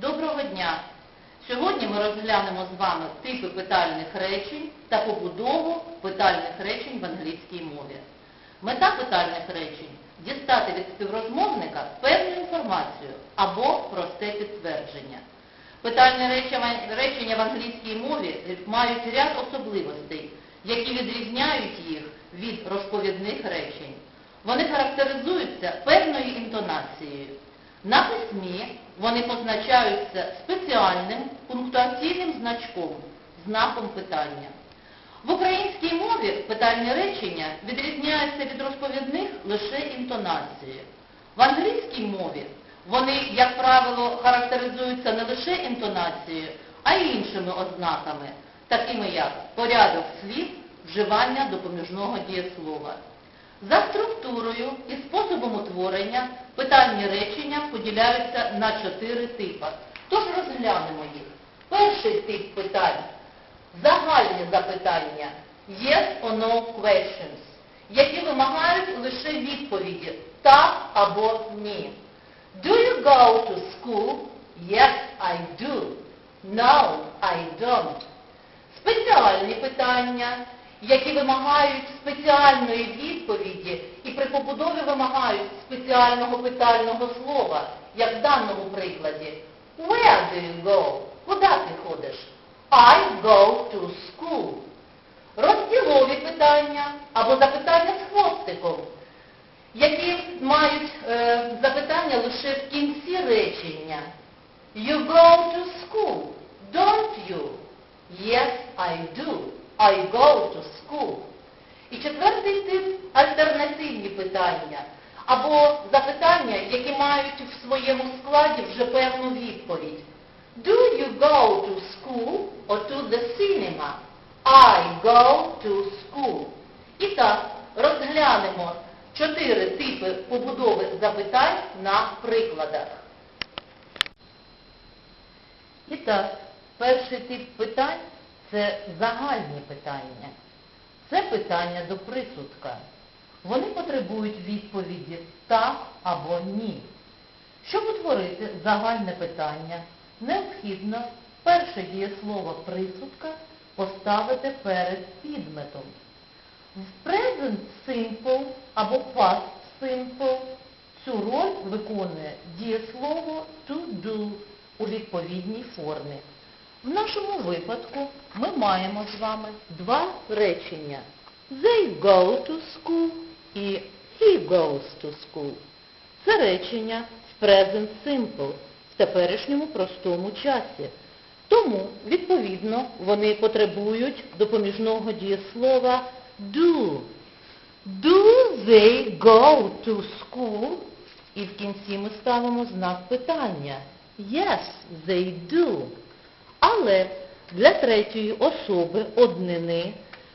Доброго дня! Сьогодні ми розглянемо з вами типи питальних речень та побудову питальних речень в англійській мові. Мета питальних речень – дістати від співрозмовника певну інформацію або просте підтвердження. Питальні речення- в англійській мові мають ряд особливостей, які відрізняють їх від розповідних речень. Вони характеризуються певною інтонацією. На письмі вони позначаються спеціальним пунктуаційним значком, знаком питання. В українській мові питальні речення відрізняються від розповідних лише інтонацією. В англійській мові вони, як правило, характеризуються не лише інтонацією, а й іншими ознаками, такими як порядок слів, вживання допоміжного дієслова. За структурою і способом утворення питальні речення поділяються на чотири типи. Тож розглянемо їх. Перший тип питань – загальні запитання yes or no questions, які вимагають лише відповіді так або ні. Do you go to school? Yes, I do. No, I don't. Спеціальні питання, які вимагають спеціальної відповіді і при побудові вимагають спеціального питального слова, як в даному прикладі. Where do you go? Куди ти ходиш? I go to school. Розділові питання або запитання з хвостиком, які мають е, запитання лише в кінці речення. You go to school, don't you? Yes, I do. I go to school. І четвертий тип – альтернативні питання, або запитання, які мають в своєму складі вже певну відповідь. Do you go to school or to the cinema? I go to school. І так, розглянемо чотири типи побудови запитань на прикладах. І так, перший тип питань – це загальні питання. Це питання до присудка. Вони потребують відповіді так або ні. Щоб утворити загальне питання, необхідно перше дієслово присудка поставити перед підметом. В present simple або past simple цю роль виконує дієслово to do у відповідній формі. В нашому випадку ми маємо з вами два речення. They go to school і he goes to school. Це речення в present simple, в теперішньому простому часі. Тому, відповідно, вони потребують допоміжного дієслова do. Do they go to school? І в кінці ми ставимо знак питання. Yes, they do. Але для третьої особи однини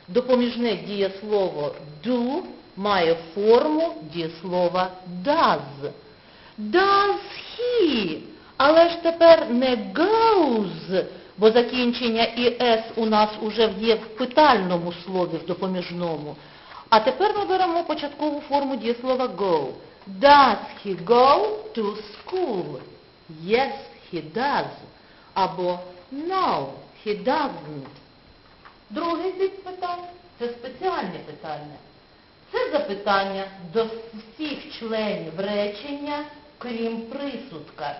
допоміжне дієслово do має форму дієслова does. Does he? Але ж тепер не goes, бо закінчення і s у нас уже є в питальному слові, в допоміжному. А тепер ми беремо початкову форму дієслова go. Does he go to school? Yes, he does. Або no, he doesn't. Другий вид питань – це спеціальні питання. Це запитання до всіх членів речення, крім присудка.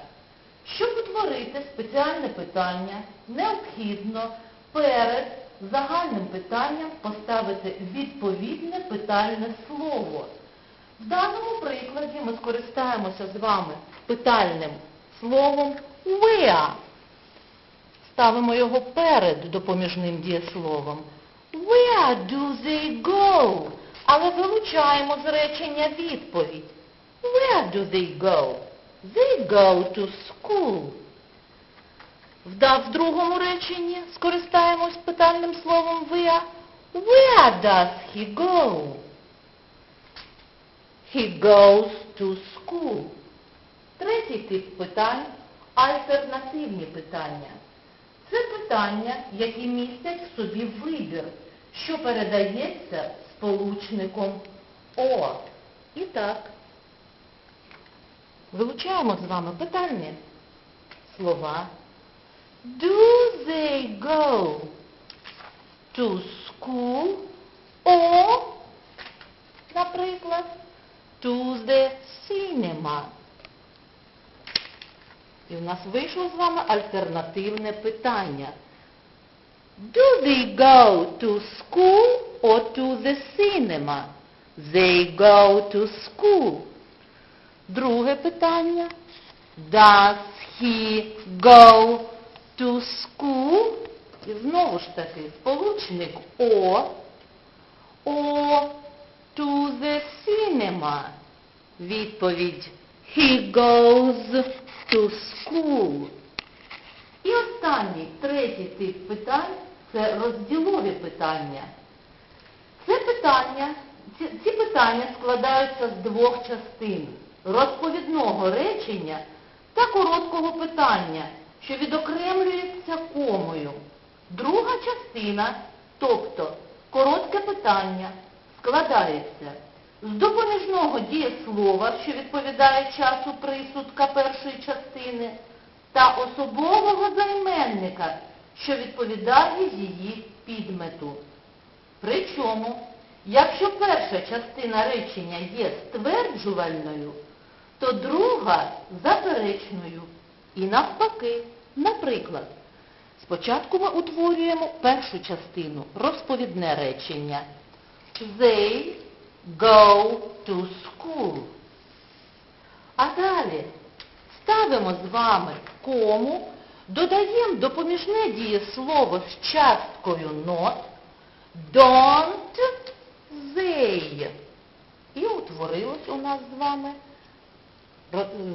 Щоб утворити спеціальне питання, необхідно перед загальним питанням поставити відповідне питальне слово. В даному прикладі ми скористаємося з вами питальним словом where. Ставимо його перед допоміжним дієсловом. Where do they go? Але вилучаємо з речення відповідь. Where do they go? They go to school. В, в другому реченні скористаємось питальним словом where. Where does he go? He goes to school. Третій тип питань – альтернативні питання. Це питання, які містять в собі вибір, що передається сполучником «о». І так, вилучаємо з вами питальні слова. Do they go to school or, наприклад, to the cinema? І в нас вийшло з вами альтернативне питання. Do they go to school or to the cinema? They go to school. Друге питання. Does he go to school? І знову ж таки сполучник о. Or to the cinema. Відповідь He goes to school. І останній, третій тип питань це розділові питання. Це питання, ці, ці питання складаються з двох частин розповідного речення та короткого питання, що відокремлюється комою. Друга частина, тобто коротке питання, складається з допоміжного дієслова, що відповідає часу присудка першої частини, та особового займенника, що відповідає її підмету. Причому, якщо перша частина речення є стверджувальною, то друга заперечною. І навпаки, наприклад, спочатку ми утворюємо першу частину, розповідне речення. They go to school. А далі ставимо з вами кому, додаємо допоміжне дієслово з часткою not, don't they. І утворилось у нас з вами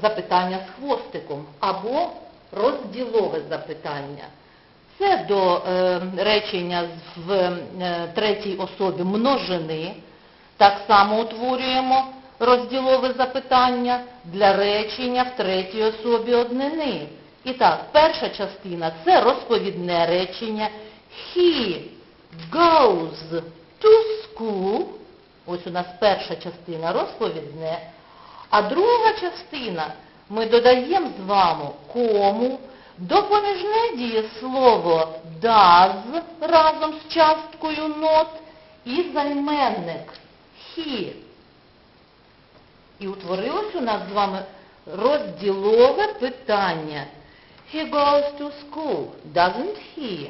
запитання з хвостиком або розділове запитання. Це до е, речення в е, третій особі множини. Так само утворюємо розділове запитання для речення в третій особі однини. І так, перша частина це розповідне речення. He goes to school. Ось у нас перша частина розповідне. А друга частина ми додаємо з вами кому, допоміжне дієслово does разом з часткою not і займенник he. І утворилось у нас з вами розділове питання. He goes to school, doesn't he?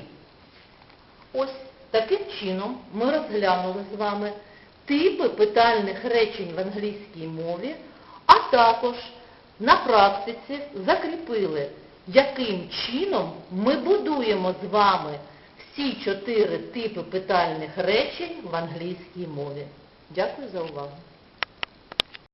Ось таким чином ми розглянули з вами типи питальних речень в англійській мові, а також на практиці закріпили, яким чином ми будуємо з вами всі чотири типи питальних речень в англійській мові. Дякую за увагу.